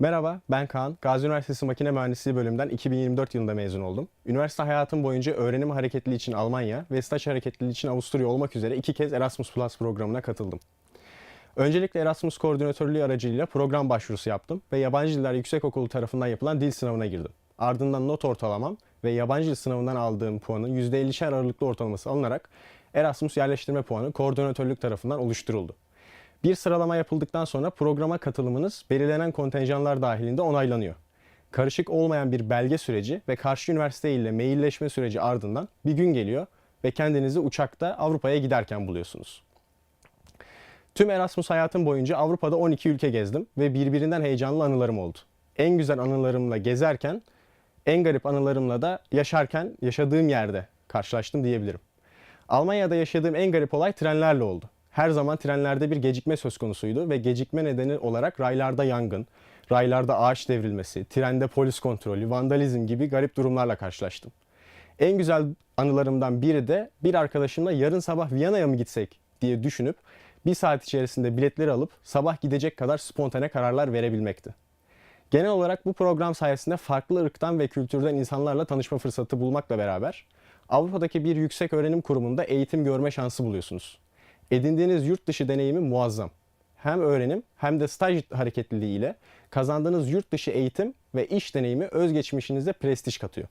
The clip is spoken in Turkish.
Merhaba, ben Kaan. Gazi Üniversitesi Makine Mühendisliği bölümünden 2024 yılında mezun oldum. Üniversite hayatım boyunca öğrenim hareketliliği için Almanya ve staj hareketliliği için Avusturya olmak üzere iki kez Erasmus Plus programına katıldım. Öncelikle Erasmus koordinatörlüğü aracılığıyla program başvurusu yaptım ve Yabancı Diller Yüksekokulu tarafından yapılan dil sınavına girdim. Ardından not ortalamam ve yabancı dil sınavından aldığım puanın %50'şer aralıklı ortalaması alınarak Erasmus yerleştirme puanı koordinatörlük tarafından oluşturuldu. Bir sıralama yapıldıktan sonra programa katılımınız belirlenen kontenjanlar dahilinde onaylanıyor. Karışık olmayan bir belge süreci ve karşı üniversite ile mailleşme süreci ardından bir gün geliyor ve kendinizi uçakta Avrupa'ya giderken buluyorsunuz. Tüm Erasmus hayatım boyunca Avrupa'da 12 ülke gezdim ve birbirinden heyecanlı anılarım oldu. En güzel anılarımla gezerken, en garip anılarımla da yaşarken yaşadığım yerde karşılaştım diyebilirim. Almanya'da yaşadığım en garip olay trenlerle oldu. Her zaman trenlerde bir gecikme söz konusuydu ve gecikme nedeni olarak raylarda yangın, raylarda ağaç devrilmesi, trende polis kontrolü, vandalizm gibi garip durumlarla karşılaştım. En güzel anılarımdan biri de bir arkadaşımla yarın sabah Viyana'ya mı gitsek diye düşünüp bir saat içerisinde biletleri alıp sabah gidecek kadar spontane kararlar verebilmekti. Genel olarak bu program sayesinde farklı ırktan ve kültürden insanlarla tanışma fırsatı bulmakla beraber Avrupa'daki bir yüksek öğrenim kurumunda eğitim görme şansı buluyorsunuz. Edindiğiniz yurt dışı deneyimi muazzam. Hem öğrenim hem de staj hareketliliği ile kazandığınız yurt dışı eğitim ve iş deneyimi özgeçmişinize prestij katıyor.